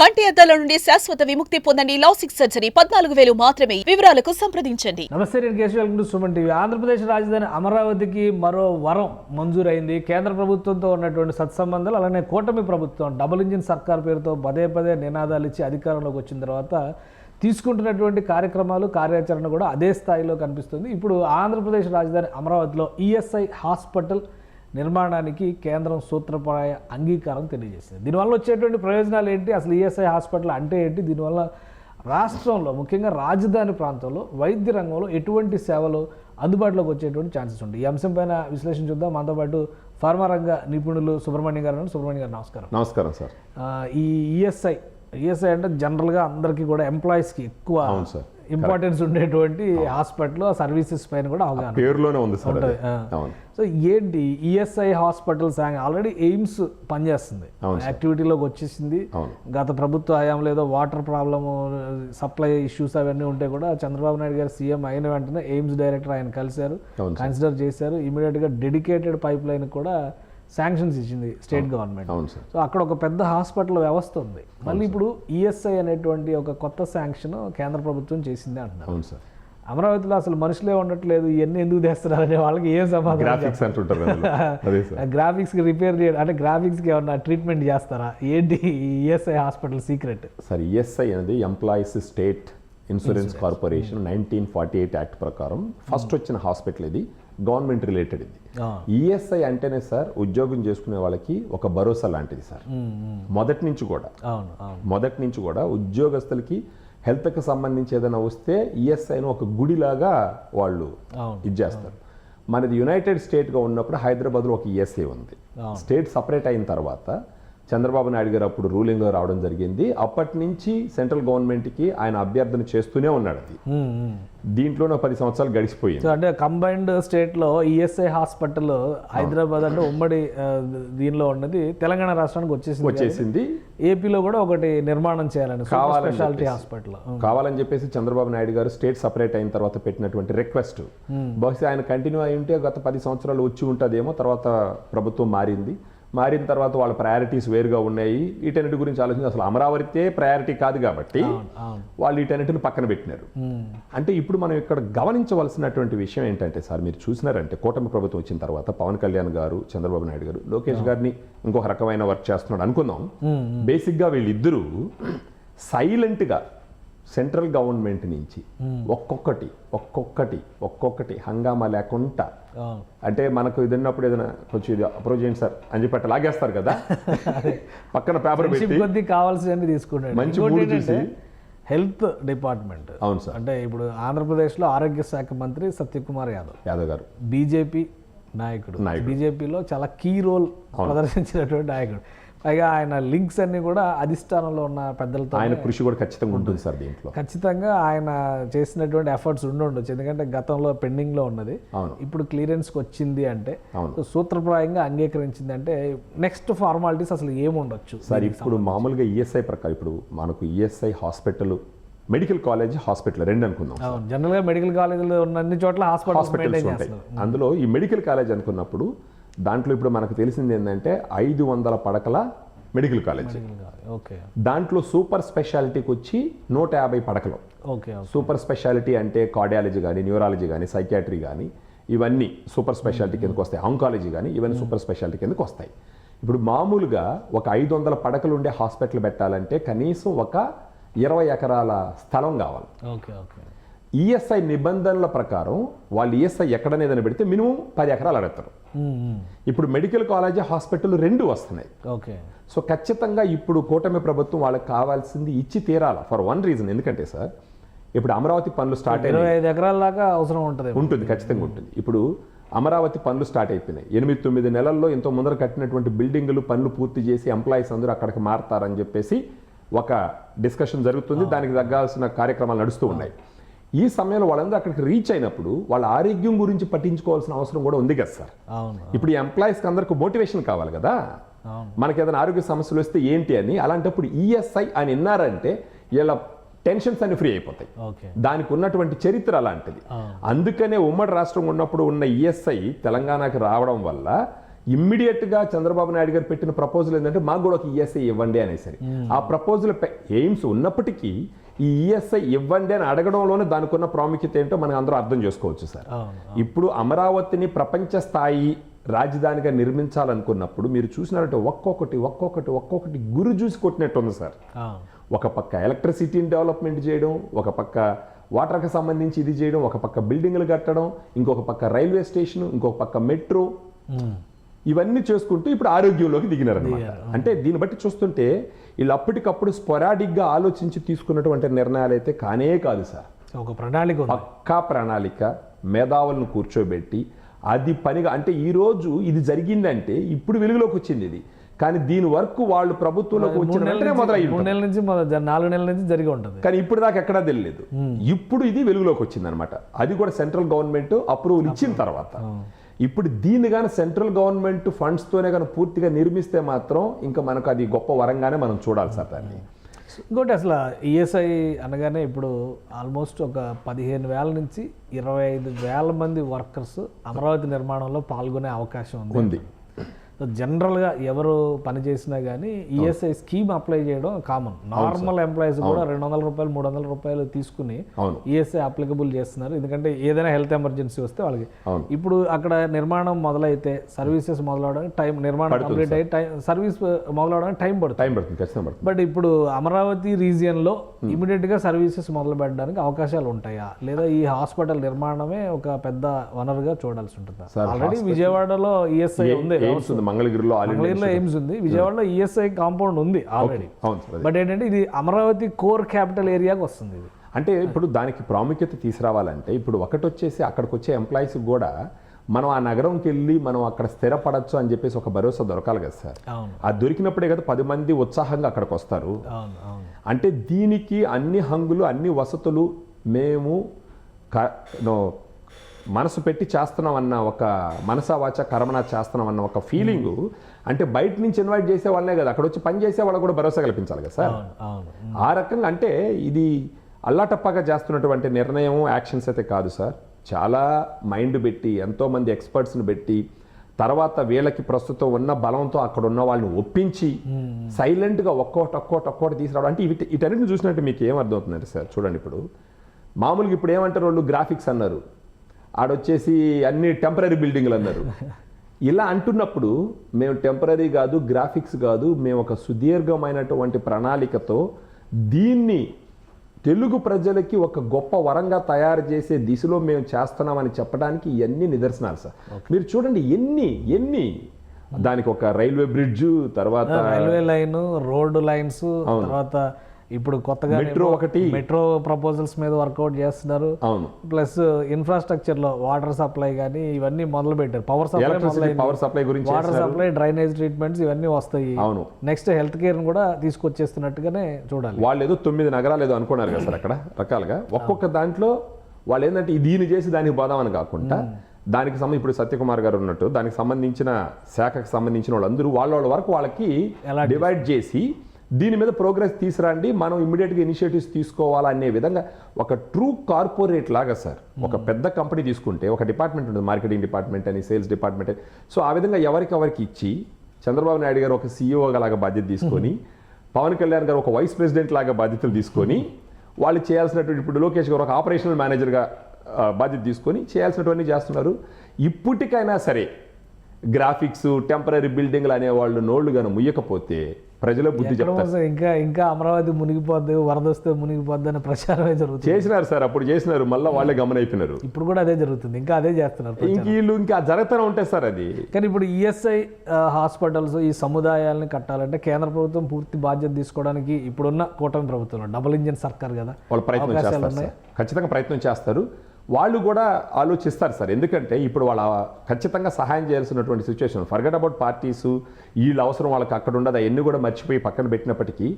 కంటి అద్దాల నుండి శాశ్వత విముక్తి పొందండి లాసిక్ సర్జరీ. పద్నాలుగు వేలు మాత్రమే. వివరాలకు సంప్రదించండి. నమస్తే నేను Keshav. Welcome to Suman TV. Andhra Pradesh రాజధాని అమరావతికి మరో వరం మంజూరైంది. కేంద్ర ప్రభుత్వంతో ఉన్నటువంటి సత్సంబంధాలు అలానే కూటమి ప్రభుత్వం డబుల్ ఇంజిన్ సర్కార్ పేరుతో పదే పదే నినాదాలు ఇచ్చి అధికారంలోకి వచ్చిన తర్వాత తీసుకుంటున్నటువంటి కార్యక్రమాలు కార్యాచరణ కూడా అదే స్థాయిలో కనిపిస్తుంది. ఇప్పుడు ఆంధ్రప్రదేశ్ రాజధాని అమరావతిలో ఈఎస్ఐ హాస్పిటల్ నిర్మాణానికి కేంద్రం సూత్రప్రాయ అంగీకారం తెలియజేసింది. దీనివల్ల వచ్చేటువంటి ప్రయోజనాలు ఏంటి? అసలు ఈఎస్ఐ హాస్పిటల్ అంటే ఏంటి? దీనివల్ల రాష్ట్రంలో ముఖ్యంగా రాజధాని ప్రాంతంలో వైద్య రంగంలో ఎటువంటి సేవలు అందుబాటులోకి వచ్చేటువంటి ఛాన్సెస్ ఉంటాయి? ఈ అంశం పైన విశ్లేషణ చూద్దాం. మనతో పాటు ఫార్మా రంగ నిపుణులు సుబ్రహ్మణ్యం గారు. సుబ్రహ్మణ్యం గారు నమస్కారం. నమస్కారం సార్. ఈ ఈఎస్ఐ ఈఎస్ఐ అంటే జనరల్గా అందరికీ కూడా ఎంప్లాయీస్కి ఎక్కువ అవును సార్. ఇంపార్టెన్స్ ఉండేటువంటి హాస్పిటల్ సర్వీసెస్ పైన కూడా అవగాహన పేరులోనే ఉంది సార్ సో ఏంటి? ఈఎస్ఐ హాస్పిటల్ సాంగ్ ఆల్రెడీ ఎయిమ్స్ పనిచేస్తుంది. యాక్టివిటీలోకి వచ్చేసింది. గత ప్రభుత్వ హయాంలో ఏదో వాటర్ ప్రాబ్లమ్ సప్లై ఇష్యూస్ అవన్నీ ఉంటే కూడా చంద్రబాబు నాయుడు గారు సీఎం అయిన వెంటనే ఎయిమ్స్ డైరెక్టర్ ఆయన కలిశారు. కన్సిడర్ చేశారు. ఇమీడియట్గా డెడికేటెడ్ పైప్ లైన్ కూడా శాంక్షన్స్ ఇచ్చింది స్టేట్ గవర్నమెంట్ సో అక్కడ ఒక పెద్ద హాస్పిటల్ వ్యవస్థ ఉంది. మళ్ళీ ఇప్పుడు ఈఎస్ఐ అనేటువంటి ఒక కొత్త శాంక్షన్ కేంద్ర ప్రభుత్వం చేసింది అంటున్నారు. అవును సార్. అమరావతిలో అసలు మనుషులే ఉండట్లేదు ఇవన్నీ ఎందుకు తెస్తున్నారనే వాళ్ళకి ఏం సమాధానం గ్రాఫిక్స్ అంటుంటారు గ్రాఫిక్స్కి రిపేర్ చేయడం అంటే గ్రాఫిక్స్కి ఏమన్నా ట్రీట్మెంట్ చేస్తారా? ఏంటి ESI hospital secret sir ESI అనేది employees state insurance corporation nineteen forty eight act ప్రకారం ఫస్ట్ వచ్చిన హాస్పిటల్ ఇది గవర్నమెంట్ రిలేటెడ్ ఇది. ఈఎస్ఐ అంటేనే సార్ ఉద్యోగం చేసుకునే వాళ్ళకి ఒక భరోసా లాంటిది సార్. మొదటి నుంచి కూడా. మొదటి నుంచి కూడా ఉద్యోగస్తులకి హెల్త్కి సంబంధించి ఏదైనా వస్తే ఈఎస్ఐను ఒక గుడిలాగా వాళ్ళు. ఇది చేస్తారు. మనది యునైటెడ్ స్టేట్గా ఉన్నప్పుడు హైదరాబాద్లో ఒక ఈఎస్ఐ ఉంది. స్టేట్ సపరేట్ అయిన తర్వాత చంద్రబాబు నాయుడు గారు అప్పుడు రూలింగ్లో రావడం జరిగింది. అప్పటి నుంచి సెంట్రల్ గవర్నమెంట్కి ఆయన అభ్యర్థన చేస్తూనే ఉన్నాడు అది. దీంట్లోనే పది సంవత్సరాలు గడిచిపోయింది. అంటే కంబైన్డ్ స్టేట్లో ఈఎస్ఐ హాస్పిటల్ హైదరాబాద్ అంటే ఉమ్మడి దీనిలో ఉన్నది. తెలంగాణ రాష్ట్రానికి వచ్చేసింది వచ్చేసింది. ఏపీలో కూడా ఒకటి నిర్మాణం చేయాలని స్పెషాలిటీ. హాస్పిటల్ కావాలని చెప్పేసి చంద్రబాబు నాయుడు గారు స్టేట్ సపరేట్ అయిన తర్వాత పెట్టినటువంటి రిక్వెస్ట్ బహుశా ఆయన కంటిన్యూ అయి ఉంటే గత పది సంవత్సరాలు వచ్చి ఉంటుందేమో తర్వాత ప్రభుత్వం మారింది. మారిన తర్వాత వాళ్ళ ప్రయారిటీస్ వేరుగా ఉన్నాయి. వీటన్నిటి గురించి ఆలోచించి అసలు అమరావతితే ప్రయారిటీ కాదు కాబట్టి వాళ్ళు వీటన్నిటిని పక్కన పెట్టినారు. అంటే ఇప్పుడు మనం ఇక్కడ గమనించవలసినటువంటి విషయం ఏంటంటే సార్ మీరు చూసినారంటే కూటమి ప్రభుత్వం వచ్చిన తర్వాత పవన్ కళ్యాణ్ గారు చంద్రబాబు నాయుడు గారు లోకేష్ గారిని ఇంకొక రకమైన వర్క్ చేస్తున్నాడు అనుకుందాం. బేసిక్గా వీళ్ళిద్దరూ సైలెంట్గా సెంట్రల్ గవర్నమెంట్ నుంచి ఒక్కొక్కటి ఒక్కొక్కటి ఒక్కొక్కటి హంగామా లేకుండా అంటే మనకు ఇది ఉన్నప్పుడు ఏదైనా కొంచెం ఇది అప్రోచ్ చేయండి సార్ అని చెప్పి అట్లా లాగేస్తారు కదా. పక్కన పేపర్ పెట్టి కొద్దీ కావాల్సినవి తీసుకుంటాడు. మంచి. Health department. అవును సార్. అంటే ఇప్పుడు ఆంధ్రప్రదేశ్లో ఆరోగ్య శాఖ మంత్రి సత్యకుమార్ యాదవ్. యాదవ్ గారు. బీజేపీ నాయకుడు. నాయకుడు. బీజేపీలో చాలా కీ రోల్ ప్రదర్శించినటువంటి నాయకుడు. పైగా ఆయన లింక్స్ అన్ని కూడా అధిష్టానంలో ఉన్న పెద్దలతో ఆయన కృషి కూడా ఖచ్చితంగా ఉంటుంది సార్ దీంట్లో. ఖచ్చితంగా ఆయన చేసినటువంటి ఎఫర్ట్స్ ఉండి ఉండొచ్చు ఎందుకంటే గతంలో పెండింగ్లో ఉన్నది. అవును. ఇప్పుడు క్లియరెన్స్కి వచ్చింది అంటే సూత్రప్రాయంగా అంగీకరించింది అంటే నెక్స్ట్ ఫార్మాలిటీస్ అసలు ఏముండొచ్చు? సార్ ఇప్పుడు మామూలుగా ఈఎస్ఐ ప్రకారం ఇప్పుడు మనకు ESI hospital medical college hospital రెండు అనుకుందాం జనరల్గా మెడికల్ కాలేజీలో ఉన్న అన్ని చోట్ల చేస్తున్నారు. అందులో ఈ మెడికల్ కాలేజ్ అనుకున్నప్పుడు దాంట్లో ఇప్పుడు మనకు తెలిసింది ఏంటంటే ఐదు వందల పడకల మెడికల్ కాలేజ్. దాంట్లో సూపర్ స్పెషాలిటీకి వచ్చి నూట యాభై పడకలు. ఓకే సూపర్ స్పెషాలిటీ అంటే కార్డియాలజీ కానీ న్యూరాలజీ కానీ సైకాట్రీ కానీ ఇవన్నీ సూపర్ స్పెషాలిటీ కిందకు వస్తాయి. ఆంకాలజీ కానీ ఇవన్నీ సూపర్ స్పెషాలిటీ కిందకు వస్తాయి. ఇప్పుడు మామూలుగా ఒక ఐదు వందల పడకలు ఉండే హాస్పిటల్ పెట్టాలంటే కనీసం ఒక ఇరవై ఎకరాల స్థలం కావాలి. Okay okay. ఈఎస్ఐ నిబంధనల ప్రకారం వాళ్ళు ఈఎస్ఐ ఎక్కడనేదని పెడితే మినిమం పది ఎకరాలు అడుగుతారు. ఇప్పుడు మెడికల్ కాలేజ్ హాస్పిటల్ రెండు వస్తున్నాయి. ఓకే. సో ఖచ్చితంగా ఇప్పుడు కూటమి ప్రభుత్వం వాళ్ళకి కావాల్సింది ఇచ్చి తీరాల? ఫర్ వన్ రీజన్ ఎందుకంటే సార్ ఇప్పుడు అమరావతి పనులు స్టార్ట్ అయినాయి. ఐదు ఎకరాల దాకా అవసరం ఉంటుంది. ఉంటుంది ఖచ్చితంగా ఉంటుంది. ఇప్పుడు అమరావతి పనులు స్టార్ట్ అయిపోయినాయి. ఎనిమిది తొమ్మిది నెలల్లో ఎంతో ముందర కట్టినటువంటి బిల్డింగులు పనులు పూర్తి చేసి ఎంప్లాయీస్ అందరూ అక్కడికి మారతారని చెప్పేసి ఒక డిస్కషన్ జరుగుతుంది. దానికి తగ్గాల్సిన కార్యక్రమాలు నడుస్తూ ఉన్నాయి. ఈ సమయంలో వాళ్ళందరూ అక్కడికి రీచ్ అయినప్పుడు వాళ్ళ ఆరోగ్యం గురించి పట్టించుకోవాల్సిన అవసరం కూడా ఉంది కదా సార్. ఇప్పుడు ఈ ఎంప్లాయీస్కి అందరికి మోటివేషన్ కావాలి కదా. మనకి ఏదైనా ఆరోగ్య సమస్యలు వస్తే ఏంటి అని అలాంటప్పుడు ఈఎస్ఐ అని విన్నారంటే వీళ్ళ టెన్షన్స్ అన్ని ఫ్రీ అయిపోతాయి. దానికి ఉన్నటువంటి చరిత్ర అలాంటిది. అందుకనే ఉమ్మడి రాష్ట్రం ఉన్నప్పుడు ఉన్న ఈఎస్ఐ తెలంగాణకి రావడం వల్ల ఇమ్మీడియట్గా చంద్రబాబు నాయుడు గారు పెట్టిన ప్రపోజల్ ఏంటంటే మాకు కూడా ఒక ఈఎస్ఐ ఇవ్వండి అనేసరి. ఆ ప్రపోజల్ ఎయిమ్స్ ఉన్నప్పటికీ ఈ ఈఎస్ఐ ఇవ్వండి అని అడగడంలోనే దానికి ఉన్న ప్రాముఖ్యత ఏంటో మనం అందరూ అర్థం చేసుకోవచ్చు సార్. ఇప్పుడు అమరావతిని ప్రపంచ స్థాయి రాజధానిగా నిర్మించాలనుకున్నప్పుడు మీరు చూసినారంటే ఒక్కొక్కటి ఒక్కొక్కటి ఒక్కొక్కటి గురి చూసి కొట్టినట్టు ఉంది సార్ ఒక పక్క ఎలక్ట్రిసిటీని డెవలప్మెంట్ చేయడం ఒక పక్క వాటర్కి సంబంధించి ఇది చేయడం ఒక పక్క బిల్డింగ్లు కట్టడం ఇంకొక పక్క రైల్వే స్టేషన్ ఇంకొక పక్క మెట్రో. ఇవన్నీ చేసుకుంటూ ఇప్పుడు ఆరోగ్యంలోకి దిగినారనమాట అంటే దీన్ని బట్టి చూస్తుంటే వీళ్ళు అప్పటికప్పుడు స్పొరాడిక్గా ఆలోచించి తీసుకున్నటువంటి నిర్ణయాలు అయితే కానే కాదు సార్. ఒక ప్రణాళిక పక్కా ప్రణాళిక మేధావులను కూర్చోబెట్టి అది పనిగా అంటే ఈ రోజు ఇది జరిగిందంటే ఇప్పుడు వెలుగులోకి వచ్చింది ఇది. కానీ దీని వరకు వాళ్ళు ప్రభుత్వంలోకి వచ్చిన వెంటనే నెలల నుంచి నాలుగు నెలల నుంచి జరిగి ఉంటుంది. కానీ ఇప్పుడు దాకా ఎక్కడా తెలియలేదు. ఇప్పుడు ఇది వెలుగులోకి వచ్చింది అనమాట అది కూడా సెంట్రల్ గవర్నమెంట్ అప్రూవల్ ఇచ్చిన తర్వాత. ఇప్పుడు దీన్ని కానీ సెంట్రల్ గవర్నమెంట్ ఫండ్స్తోనే కానీ పూర్తిగా నిర్మిస్తే మాత్రం ఇంకా మనకు అది గొప్ప వరంగానే మనం చూడాలి సార్ దాన్ని. ఇంకోటి అసలు ఈఎస్ఐ అనగానే ఇప్పుడు ఆల్మోస్ట్ ఒక పదిహేను వేల నుంచి ఇరవై ఐదు వేల మంది వర్కర్స్ అమరావతి నిర్మాణంలో పాల్గొనే అవకాశం ఉంది. ఉంది. సో జనరల్గా ఎవరు పని చేసినా కానీ ఈఎస్ఐ స్కీమ్ అప్లై చేయడం కామన్. నార్మల్ ఎంప్లాయీస్ కూడా రెండు వందల రూపాయలు మూడు వందల రూపాయలు తీసుకుని ఈఎస్ఐ అప్లికబుల్ చేస్తున్నారు. ఎందుకంటే ఏదైనా హెల్త్ ఎమర్జెన్సీ వస్తే వాళ్ళకి. ఇప్పుడు అక్కడ నిర్మాణం మొదలైతే సర్వీసెస్ మొదలవడానికి టైం నిర్మాణం కంప్లీట్ అయ్యి టైం సర్వీస్ మొదలవడానికి టైం పడుతుంది. టైం పడుతుంది ఖచ్చితంగా బట్ ఇప్పుడు అమరావతి రీజియన్లో ఇమీడియట్గా సర్వీసెస్ మొదలు పెట్టడానికి అవకాశాలు ఉంటాయా? లేదా ఈ హాస్పిటల్ నిర్మాణమే ఒక పెద్ద వనరుగా చూడాల్సి ఉంటుందా? ఆల్రెడీ విజయవాడలో ఈఎస్ఐ ఉంది మంగళగిరిలో మంగళగిరిలో ఎయిమ్స్ ఉంది విజయవాడలో ఈఎస్ఐ కాంపౌండ్ ఉంది ఆల్రెడీ అవును సార్ అదే. బట్ ఏంటంటే ఇది అమరావతి కోర్ క్యాపిటల్ ఏరియాకి వస్తుంది ఇది. అంటే ఇప్పుడు దానికి ప్రాముఖ్యత తీసుకురావాలంటే ఇప్పుడు ఒకటి వచ్చేసి అక్కడికి వచ్చే ఎంప్లాయీస్ కూడా మనం ఆ నగరంకి వెళ్ళి మనం అక్కడ స్థిరపడచ్చు అని చెప్పేసి ఒక భరోసా దొరకాలి కదా సార్. అది దొరికినప్పుడే కదా పది మంది ఉత్సాహంగా అక్కడికి వస్తారు. అంటే దీనికి అన్ని హంగులు అన్ని వసతులు మేము మనసు పెట్టి చేస్తున్నాం అన్న ఒక మనసా వాచ కర్మన చేస్తున్నాం అన్న ఒక ఫీలింగ్ అంటే బయట నుంచి ఇన్వైట్ చేసే వాళ్ళనే కదా అక్కడ వచ్చి పని చేసే వాళ్ళకు కూడా భరోసా కల్పించాలి కదా సార్? అవును ఆ రకంగా అంటే ఇది అల్లాటప్పగా చేస్తున్నటువంటి నిర్ణయం యాక్షన్స్ అయితే కాదు సార్. చాలా మైండ్ పెట్టి ఎంతోమంది ఎక్స్పర్ట్స్ని పెట్టి తర్వాత వీళ్ళకి ప్రస్తుతం ఉన్న బలంతో అక్కడ ఉన్న వాళ్ళని ఒప్పించి సైలెంట్గా ఒక్కోటి ఒక్కోటి ఒక్కోటి తీసుకురావడం అంటే ఇవి వీటన్నిటిని చూసినట్టు మీకు ఏం అర్థమవుతుందంటే సార్ చూడండి ఇప్పుడు. మామూలుగా ఇప్పుడు ఏమంటారు వాళ్ళు? గ్రాఫిక్స్ అన్నారు. ఆడొచ్చేసి అన్ని టెంపరీ బిల్డింగ్లు అన్నారు. ఇలా అంటున్నప్పుడు మేము టెంపరీ కాదు గ్రాఫిక్స్ కాదు మేము ఒక సుదీర్ఘమైనటువంటి ప్రణాళికతో దీన్ని తెలుగు ప్రజలకి ఒక గొప్ప వరంగా తయారు చేసే దిశలో మేము చేస్తున్నామని చెప్పడానికి ఇవన్నీ నిదర్శనాలు సార్. మీరు చూడండి ఎన్ని ఎన్ని. దానికి ఒక రైల్వే బ్రిడ్జ్ తర్వాత రైల్వే లైన్ రోడ్డు లైన్స్ తర్వాత ఇప్పుడు కొత్తగా మెట్రో ఒకటి. మెట్రో ప్రపోజల్స్ మీద వర్కౌట్ చేస్తున్నారు. అవును. ప్లస్ ఇన్ఫ్రాస్ట్రక్చర్లో వాటర్ సప్లై కానీ ఇవన్నీ మొదలు పెట్టారు పవర్ సప్లై పవర్ సప్లై గురించి వాటర్ సప్లై డ్రైనేజ్ ట్రీట్మెంట్స్ ఇవన్నీ వస్తాయి. అవును. నెక్స్ట్ హెల్త్ కేర్ కూడా తీసుకొచ్చేస్తున్నట్టుగానే చూడాలి. వాళ్ళు ఏదో తొమ్మిది నగరాలు ఏదో అనుకున్నారు కదా సార్ అక్కడ రకాలుగా. ఒక్కొక్క దాంట్లో వాళ్ళు ఏంటంటే దీన్ని చేసి దానికి పోదామని కాకుండా దానికి సంబంధించి ఇప్పుడు సత్యకుమార్ గారు ఉన్నట్టు దానికి సంబంధించిన శాఖకు సంబంధించిన వాళ్ళందరూ వాళ్ళ వాళ్ళ వరకు వాళ్ళకి ఎలా డివైడ్ చేసి దీని మీద ప్రోగ్రెస్ తీసుకురండి మనం ఇమ్మీడియట్గా ఇనిషియేటివ్స్ తీసుకోవాలనే విధంగా ఒక ట్రూ కార్పొరేట్ లాగా సార్ ఒక పెద్ద కంపెనీ తీసుకుంటే ఒక డిపార్ట్మెంట్ ఉంటుంది మార్కెటింగ్ డిపార్ట్మెంట్ అని సేల్స్ డిపార్ట్మెంట్ అని. సో ఆ విధంగా ఎవరికి ఎవరికి ఇచ్చి చంద్రబాబు నాయుడు గారు ఒక సీఈఓ లాగా బాధ్యత తీసుకొని పవన్ కళ్యాణ్ గారు ఒక వైస్ ప్రెసిడెంట్ లాగా బాధ్యతలు తీసుకొని వాళ్ళు చేయాల్సినటువంటి ఇప్పుడు లోకేష్ గారు ఒక ఆపరేషనల్ మేనేజర్గా బాధ్యత తీసుకొని చేయాల్సినటువంటి చేస్తున్నారు. ఇప్పటికైనా సరే గ్రాఫిక్స్ టెంపరీ బిల్డింగ్లు అనేవాళ్ళు నోళ్ళు గాను ముయ్యకపోతే ప్రజల బుద్ధి చెప్తారు. ఇంకా ఇంకా అమరావతి మునిగిపోద్ది వరద వస్తే మునిగిపోద్ది అనే ప్రచారమే జరుగుతుంది. చేసినారు సార్ అప్పుడు చేసినారు మళ్ళీ వాళ్ళే గమనైపోయినారు. ఇప్పుడు కూడా అదే జరుగుతుంది ఇంకా అదే చేస్తున్నారు ఇంక వీళ్ళు ఇంకా జరుగుతూనే ఉంటాయి సార్ అది. కానీ ఇప్పుడు ఈఎస్ఐ హాస్పిటల్స్ ఈ సముదాయాలను కట్టాలంటే కేంద్ర ప్రభుత్వం పూర్తి బాధ్యత తీసుకోవడానికి ఇప్పుడున్న కూటమి ప్రభుత్వం డబుల్ ఇంజిన్ సర్కార్ కదా. వాళ్ళు ప్రయత్నం చేస్తారు ఖచ్చితంగా ప్రయత్నం చేస్తారు. వాళ్ళు కూడా ఆలోచిస్తారు సార్. ఎందుకంటే ఇప్పుడు వాళ్ళ ఖచ్చితంగా సహాయం చేయాల్సినటువంటి సిచ్యువేషన్ ఫర్గట్ అబౌట్ పార్టీస్ వీళ్ళ అవసరం వాళ్ళకి అక్కడ ఉండదు అవన్నీ కూడా మర్చిపోయి పక్కన పెట్టినప్పటికీ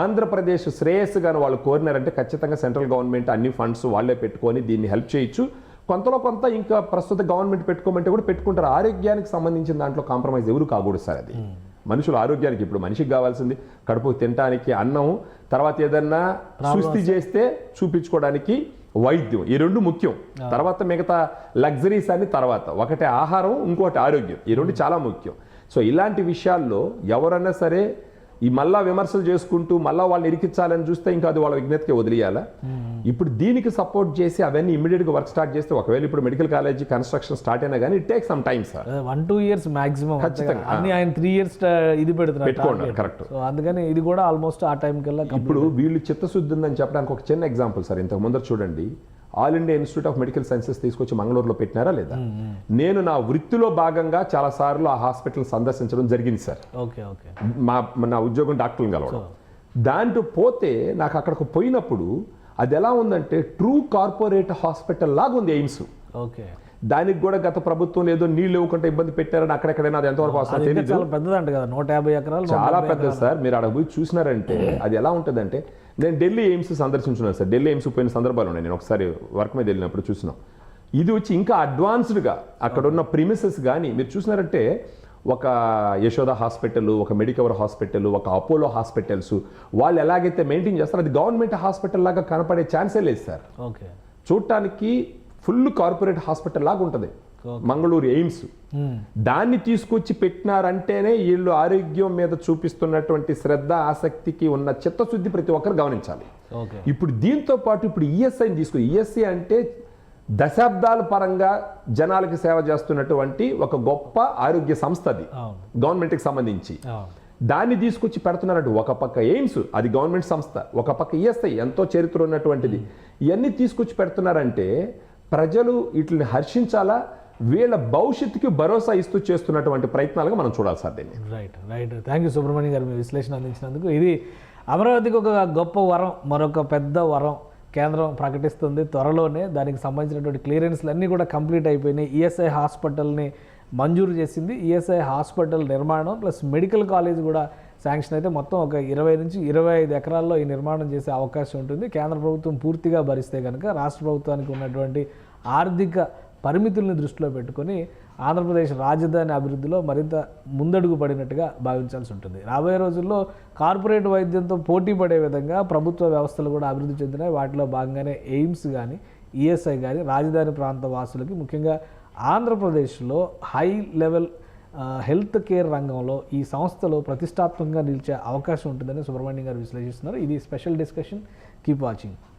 ఆంధ్రప్రదేశ్ శ్రేయస్సుగాను వాళ్ళు కోరినారంటే ఖచ్చితంగా సెంట్రల్ గవర్నమెంట్ అన్ని ఫండ్స్ వాళ్ళే పెట్టుకొని దీన్ని హెల్ప్ చేయొచ్చు. కొంతలో కొంత ఇంకా ప్రస్తుత గవర్నమెంట్ పెట్టుకోమంటే కూడా పెట్టుకుంటారు. ఆరోగ్యానికి సంబంధించిన దాంట్లో కాంప్రమైజ్ ఎవరు కాకూడదు సార్ అది. మనుషుల ఆరోగ్యానికి ఇప్పుడు మనిషికి కావాల్సింది కడుపు తినడానికి అన్నం తర్వాత ఏదన్నా సుస్థి చేస్తే చూపించుకోవడానికి వైద్యం. ఈ రెండు ముఖ్యం. తర్వాత మిగతా లగ్జరీస్ అన్ని తర్వాత. ఒకటి ఆహారం ఇంకోటి ఆరోగ్యం. ఈ రెండు చాలా ముఖ్యం. సో ఇలాంటి విషయాల్లో ఎవరన్నా సరే ఈ మళ్ళా విమర్శలు చేసుకుంటూ మళ్ళా వాళ్ళని ఇరికించాలని చూస్తే ఇంకా అది వాళ్ళ విజ్ఞతకి వదిలేయాలా? ఇప్పుడు దీనికి సపోర్ట్ చేసి అవన్నీ ఇమీడియట్గా వర్క్ స్టార్ట్ చేస్తే ఒకవేళ ఇప్పుడు మెడికల్ కాలేజీ కన్స్ట్రక్షన్ స్టార్ట్ అయినా కానీ it take some time sir one two years maximum ఖచ్చితంగా. అన్ని ఆయన త్రీ ఇయర్స్ ఇది పెడుతున్నారు పెట్టుకోండి. సో అందుకని ఇది కూడా ఆల్మోస్ట్ ఆ టైం కల్లా. ఇప్పుడు వీళ్ళు చిత్తశుద్ధి ఉందని చెప్పడానికి ఒక చిన్న ఎగ్జాంపుల్ సార్ ఇంతకు ముందర చూడండి. All India institute of medical sciences తీసుకొచ్చి మంగళూరులో పెట్టినారా లేదా? నేను నా వృత్తిలో భాగంగా చాలా సార్లు ఆ హాస్పిటల్ సందర్శించడం జరిగింది సార్. మా నా ఉద్యోగం డాక్టర్ని కలవడం. దాంట్లో పోతే నాకు అక్కడికి పోయినప్పుడు అది ఎలా ఉందంటే ట్రూ కార్పొరేట్ హాస్పిటల్ లాగా ఉంది ఎయిమ్స్. ఓకే. దానికి కూడా గత ప్రభుత్వం ఏదో నీళ్ళు ఇవ్వకుండా ఇబ్బంది పెట్టారని అక్కడెక్కడైనా అది ఎంతవరకు వస్తుందో తెలియదు చాలా పెద్దదంట కదా నూట యాభై ఎకరాలు చాలా డెబ్బై పెద్ద సార్. మీరు అక్కడ పోయి చూసినారంటే అది ఎలా ఉంటుందంటే నేను ఢిల్లీ ఎయిమ్స్ సందర్శించున్నాను సార్. ఢిల్లీ ఎయిమ్స్ పోయిన సందర్భాలు ఉన్నాయి. నేను ఒకసారి వర్క్ మీద వెళ్ళినప్పుడు చూసినాం. ఇది వచ్చి ఇంకా అడ్వాన్స్డ్గా అక్కడ ఉన్న ప్రిమిసెస్ కానీ మీరు చూసినారంటే ఒక యశోద హాస్పిటల్ ఒక మెడికవర్ హాస్పిటల్ ఒక అపోలో హాస్పిటల్స్ వాళ్ళు ఎలాగైతే మెయింటైన్ చేస్తారో అది గవర్నమెంట్ హాస్పిటల్ లాగా కనపడే ఛాన్సే లేదు సార్. ఓకే. చూడటానికి ఫుల్ కార్పొరేట్ హాస్పిటల్ లాగా ఉంటుంది. మంగళూరు ఎయిమ్స్. దాన్ని తీసుకొచ్చి పెట్టినారంటేనే వీళ్ళు ఆరోగ్యం మీద చూపిస్తున్నటువంటి శ్రద్ధ ఆసక్తికి ఉన్న చిత్తశుద్ధి ప్రతి ఒక్కరు గమనించాలి. ఇప్పుడు దీంతో పాటు ఇప్పుడు ఈఎస్ఐని తీసుకు. ఈఎస్ఐ అంటే దశాబ్దాల పరంగా జనాలకి సేవ చేస్తున్నటువంటి ఒక గొప్ప ఆరోగ్య సంస్థ అది గవర్నమెంట్కి సంబంధించి. దాన్ని తీసుకొచ్చి పెడుతున్నారంటే. ఒక పక్క ఎయిమ్స్ అది గవర్నమెంట్ సంస్థ. ఒక పక్క ఈఎస్ఐ ఎంతో చరిత్ర ఉన్నటువంటిది. ఇవన్నీ తీసుకొచ్చి పెడుతున్నారంటే ప్రజలు వీటిని హర్షించాలా? వీళ్ళ భవిష్యత్తుకి భరోసా ఇస్తూ చేస్తున్నటువంటి ప్రయత్నాలుగా మనం చూడాలి సార్ దీన్ని. Right right thank you Subrahmanyam garu మీ విశ్లేషణ అందించినందుకు. ఇది అమరావతికి ఒక గొప్ప వరం మరొక పెద్ద వరం కేంద్రం ప్రకటిస్తుంది. త్వరలోనే దానికి సంబంధించినటువంటి క్లియరెన్స్లు అన్నీ కూడా కంప్లీట్ అయిపోయినాయి. ఈఎస్ఐ హాస్పిటల్ని మంజూరు చేసింది. ఈఎస్ఐ హాస్పిటల్ నిర్మాణం ప్లస్ మెడికల్ కాలేజ్ కూడా శాంక్షన్ అయితే మొత్తం ఒక ఇరవై నుంచి ఇరవై ఐదు ఎకరాల్లో ఈ నిర్మాణం చేసే అవకాశం ఉంటుంది. కేంద్ర ప్రభుత్వం పూర్తిగా భరిస్తే కనుక రాష్ట్ర ప్రభుత్వానికి ఉన్నటువంటి ఆర్థిక పరిమితుల్ని దృష్టిలో పెట్టుకొని ఆంధ్రప్రదేశ్ రాజధాని అభివృద్ధిలో మరింత ముందడుగు పడినట్టుగా భావించాల్సి ఉంటుంది. రాబోయే రోజుల్లో కార్పొరేట్ వైద్యంతో పోటీ పడే విధంగా ప్రభుత్వ వ్యవస్థలు కూడా అభివృద్ధి చెందినాయి వాటిలో భాగంగానే ఎయిమ్స్ కానీ ఈఎస్ఐ కానీ రాజధాని ప్రాంత వాసులకి ముఖ్యంగా ఆంధ్రప్రదేశ్లో హై లెవెల్ హెల్త్ కేర్ రంగంలో ఈ సంస్థలో ప్రతిష్టాత్మకంగా నిలిచే అవకాశం ఉంటుందని సుబ్రహ్మణ్యం గారు విశ్లేషిస్తున్నారు. ఇది special discussion. Keep watching.